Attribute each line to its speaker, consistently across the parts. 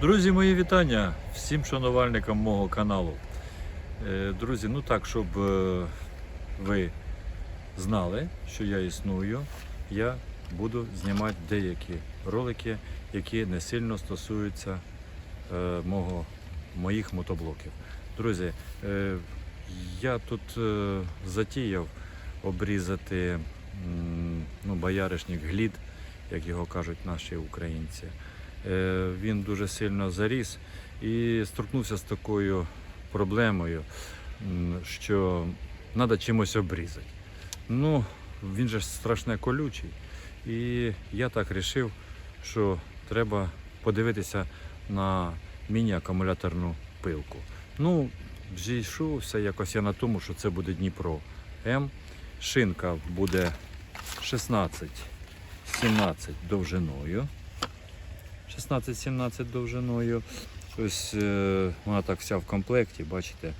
Speaker 1: Друзі, мої вітання всім шанувальникам мого каналу. Е, Друзі, ну так, щоб е, ви знали, що я існую, я буду знімати деякі ролики, які не сильно стосуються е, мого, моїх мотоблоків. Друзі, я тут затіяв обрізати ну, бояришник глід, як його кажуть наші українці. Е, Він дуже сильно заріс і стикнувся з такою проблемою, що треба чимось обрізати. Ну, він же страшне колючий. І я так вирішив, що треба подивитися на міні-акумуляторну пилку. Ну, зійшовся якось я на тому, що це буде Дніпро М. Шинка буде 16-17 довжиною. 16-17 довжиною. Ось е, вона так вся в комплекті, бачите.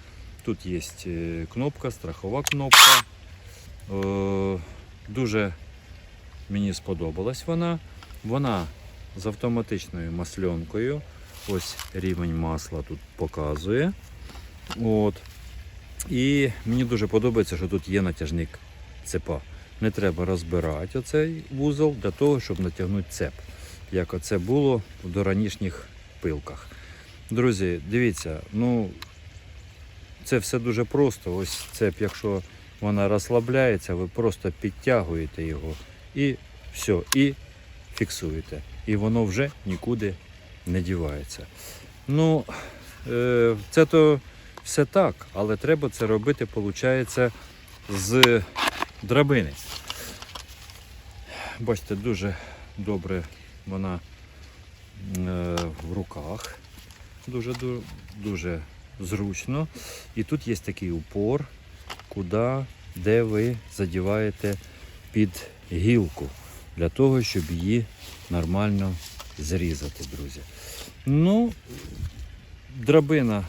Speaker 1: Тут є е, кнопка, страхова кнопка. Е, дуже мені сподобалась вона. Вона з автоматичною масленкою. Ось рівень масла тут показує. От. І мені дуже подобається, що тут є натяжник цепа. Не треба розбирати оцей вузол для того, щоб натягнути цеп як оце було в доранішніх пилках. Друзі, дивіться, ну це все дуже просто. Ось цеп, якщо вона розслабляється, ви просто підтягуєте його і все, і фіксуєте. І воно вже нікуди не дівається. Ну, е, це то все так, але треба це робити, виходить, з драбини. Бачите, дуже добре вона е, в руках. Дуже, ду- дуже зручно. І тут є такий упор, куди, де ви задіваєте під гілку, для того, щоб її нормально зрізати, друзі. Ну, драбина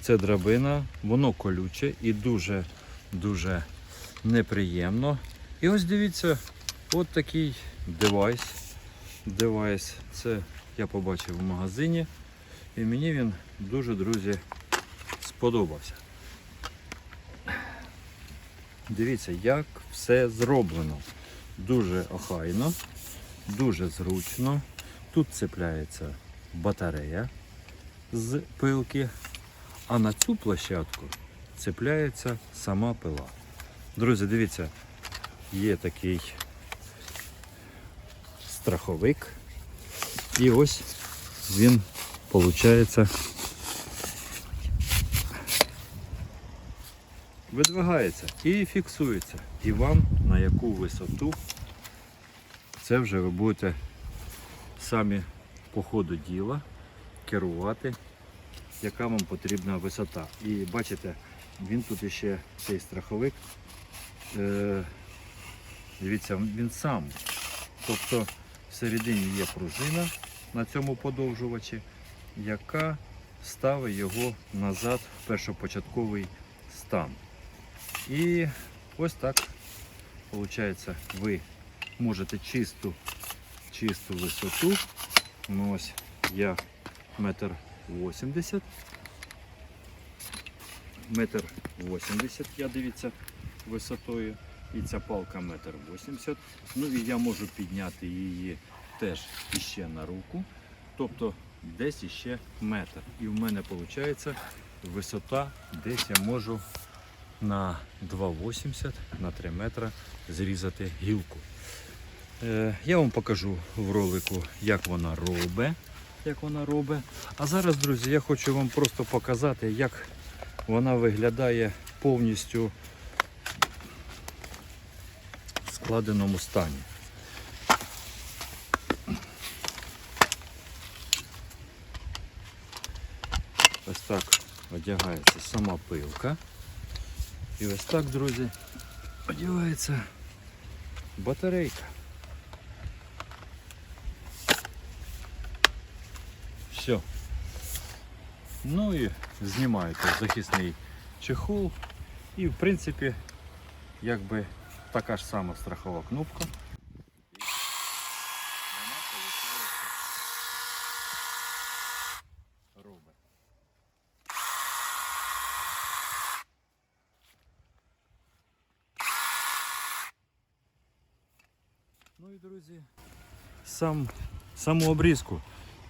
Speaker 1: це драбина, воно колюче і дуже-дуже неприємно. І ось дивіться, от такий девайс девайс. Це я побачив в магазині. І мені він дуже, друзі, сподобався. Дивіться, як все зроблено. Дуже охайно, дуже зручно. Тут цепляється батарея з пилки, а на цю площадку цепляється сама пила. Друзі, дивіться, є такий страховик. І ось він, виходить, видвигається і фіксується. І вам на яку висоту це вже ви будете самі по ходу діла керувати, яка вам потрібна висота. І бачите, він тут ще цей страховик. Е, дивіться, він сам. Тобто всередині є пружина на цьому подовжувачі, яка ставить його назад в першопочатковий стан. І ось так, виходить, ви можете чисту, чисту висоту. Ну, ось я метр вісімдесят. Метр вісімдесят, я дивіться, висотою. І ця палка метр вісімдесят. Ну і я можу підняти її теж іще на руку. Тобто десь іще метр. І в мене виходить висота, десь я можу на 2,80 на 3 метра зрізати гілку. Е, я вам покажу в ролику, як вона робить. Як вона робить. А зараз, друзі, я хочу вам просто показати, як вона виглядає повністю в складеному стані. Ось так одягається сама пилка. І ось так, друзі, одягається батарейка. Все. Ну і знімаєте захисний чехол. І в принципі, якби такая же самая страхова кнопка. Ну и друзья сам, саму обрізку.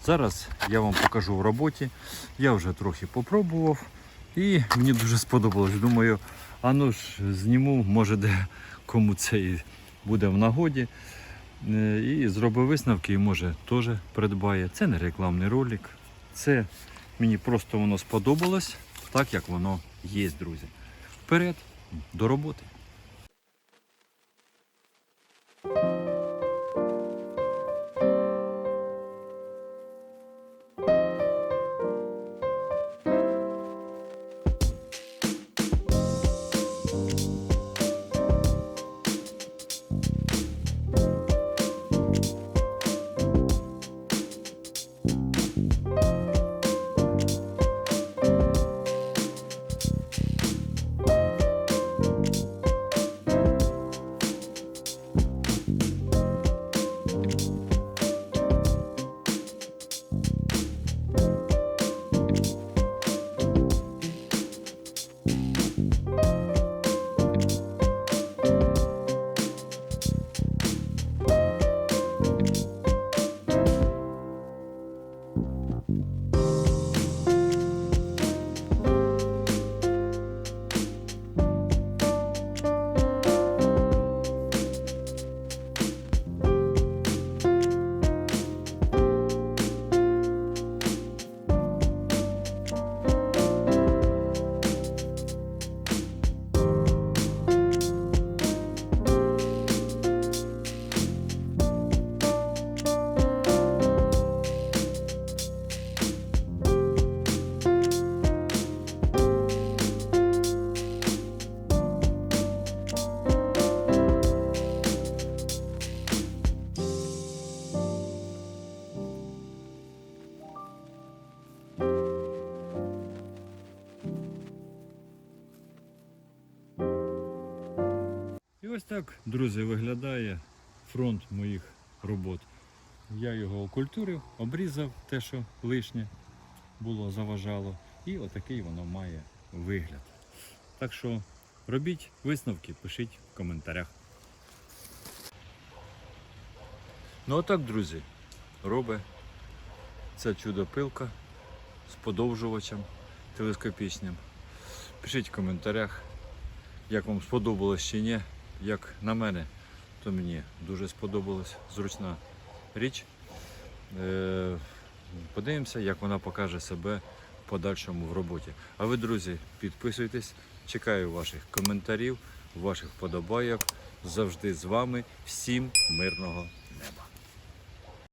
Speaker 1: Зараз я вам покажу в работе Я уже трохи попробовал и мне дуже сподобалось. Думаю, а ну ж сниму может де кому це і буде в нагоді. Е, І зробив висновки, і може теж придбає. Це не рекламний ролик. Це мені просто воно сподобалось, так як воно є, друзі. Вперед, до роботи. Ось так, друзі, виглядає фронт моїх робот. Я його окультурив, обрізав те, що лишнє було, заважало. І отакий воно має вигляд. Так що робіть висновки, пишіть в коментарях. Ну отак, друзі, робить ця чудо-пилка з подовжувачем телескопічним. Пишіть в коментарях, як вам сподобалось чи ні. Як на мене, то мені дуже сподобалась зручна річ. Е, Подивимося, як вона покаже себе в подальшому в роботі. А ви, друзі, підписуйтесь, чекаю ваших коментарів, ваших вподобайок. Завжди з вами. Всім мирного.